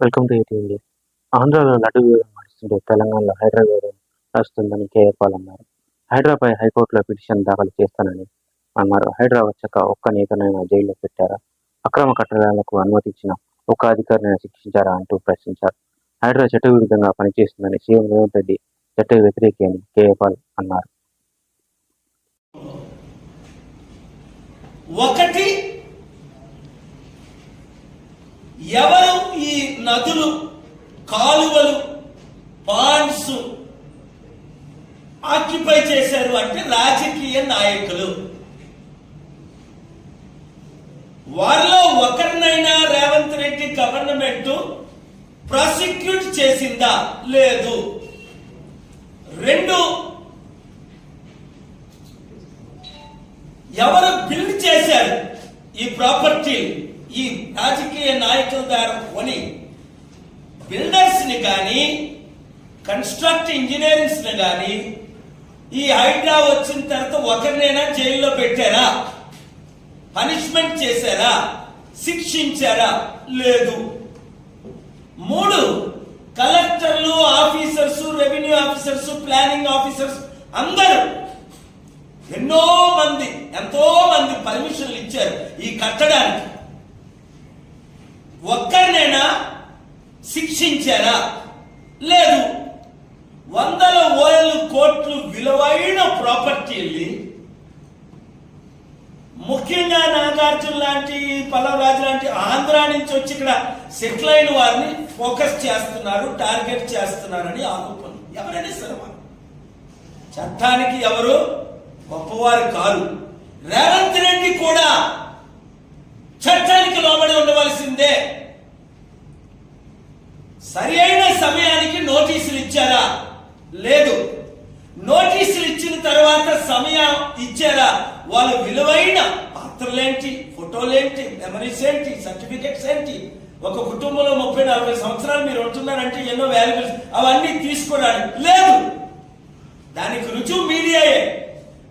Welcome to ATV ఆంధ్రాలో లడ్డు వివాదం నడుస్తుంటే తెలంగాణలో హైడ్రా వివాదం నడుస్తుందని కేఏ పాల్ అన్నారు. హైడ్రాపై హైకోర్టులో పిటిషన్ దాఖలు చేస్తానని అన్నారు. హైడ్రా వచ్చాక ఒక్క నేతనైనా జైల్లో పెట్టారా? అక్రమ కట్టడాలకు అనుమతించిన ఒక్క అధికారిని శిక్షించారా అంటూ ప్రశ్నించారు. హైడ్రా చట్ట విరుద్ధంగా పనిచేస్తుందని సీఎం రేవంత్ రెడ్డి చట్ట వ్యతిరేకి అని కేఏపాల్ అన్నారు. ఒకటి ఎవరు నదులు కాలువలు పాండ్స్ ఆక్యుపై చేశారు అంటే రాజకీయ నాయకులు. వారిలో ఒకరినైనా రేవంత్ రెడ్డి గవర్నమెంట్ ప్రాసిక్యూట్ చేసిందా? లేదు. రెండు ఎవరు బిల్డ్ చేశారు ఈ ప్రాపర్టీ? ఈ రాజకీయ నాయకుల ద్వారా కొని బిల్డర్స్ని కానీ కన్స్ట్రక్ట్ ఇంజనీరింగ్స్ని కానీ ఈ హైడ్రా వచ్చిన తర్వాత ఒకరినైనా జైల్లో పెట్టారా? పనిష్మెంట్ చేశారా? శిక్షించారా? లేదు. మూడు కలెక్టర్లు officers revenue officers planning officers అందరూ ఎన్నో మంది ఎంతో మంది పర్మిషన్లు ఇచ్చారు ఈ కట్టడానికి. ఒక్క శిక్షించారా? లేదు. వందల వేల కోట్లు విలువైన ప్రాపర్టీల్ని ముఖ్యంగా నాగార్జున లాంటి పల్లవరాజు లాంటి ఆంధ్ర నుంచి వచ్చి ఇక్కడ సెటిల్ అయిన వారిని ఫోకస్ చేస్తున్నారు టార్గెట్ చేస్తున్నారని ఆరోపణలు ఎవరైనా సరే వాళ్ళు. చట్టానికి ఎవరు గొప్పవారు కాదు రేవంత్ రెడ్డి కూడా చట్టానికి లోబడి ఉండవలసి సరి అయిన సమయానికి నోటీసులు ఇచ్చారా? లేదు. నోటీసులు ఇచ్చిన తర్వాత సమయం ఇచ్చారా? వాళ్ళు విలువైన పాత్రలేంటి ఫోటోలేంటి మెమరీస్ ఏంటి సర్టిఫికెట్స్ ఏంటి? ఒక కుటుంబంలో ముప్పై నలభై సంవత్సరాలు మీరు ఉంటున్నారంటే ఎన్నో వాల్యుబుల్స్ అవన్నీ తీసుకోవడానికి లేదు. దానికి రుజువు మీడియాయే.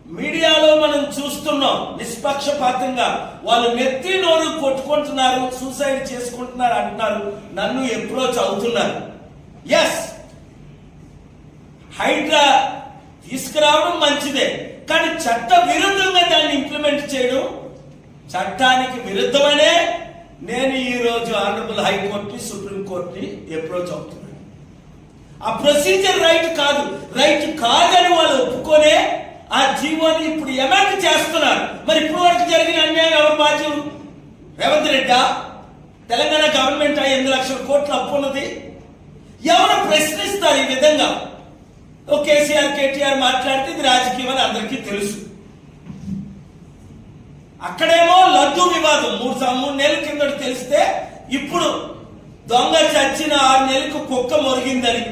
మీడియాలో చూస్తున్నాం నిష్పక్షపాతంగా. వాళ్ళు నెత్తి నోరు కొట్టుకుంటున్నారు సూసైడ్ చేసుకుంటున్నారు అంటున్నారు నన్ను అప్రోచ్ అవుతున్నారు. ఎస్ హైడ్రా తీసుకురావడం మంచిదే కానీ చట్ట విరుద్ధంగా దాన్ని ఇంప్లిమెంట్ చేయడం చట్టానికి విరుద్ధమనే నేను ఈ రోజు ఆనరబుల్ హైకోర్టుని సుప్రీంకోర్టుని అప్రోచ్ అవుతున్నాను. ఆ ప్రొసీజర్ రైట్ కాదు. రైట్ కాదని వాళ్ళు ఒప్పుకొనే ఆ జీవోని ఇప్పుడు ఎమెండ్ చేస్తున్నారు. మరి ఇప్పుడు వరకు జరిగిన అన్యాయం ఎవరు బాధ్యులు రేవంత్ రెడ్డా తెలంగాణ గవర్నమెంట్ ఎనిమిది లక్షల కోట్ల అప్పు ఉన్నది. ఎవరు ప్రశ్నిస్తారు ఈ విధంగా? ఓ కేసీఆర్ కేటీఆర్ మాట్లాడితే ఇది రాజకీయం అని అందరికీ తెలుసు. అక్కడేమో లడ్డు వివాదం. మూడు మూడు నెలల కిందట తెలిస్తే ఇప్పుడు దొంగ చచ్చిన ఆరు నెలలకు కుక్క మొరిగిందని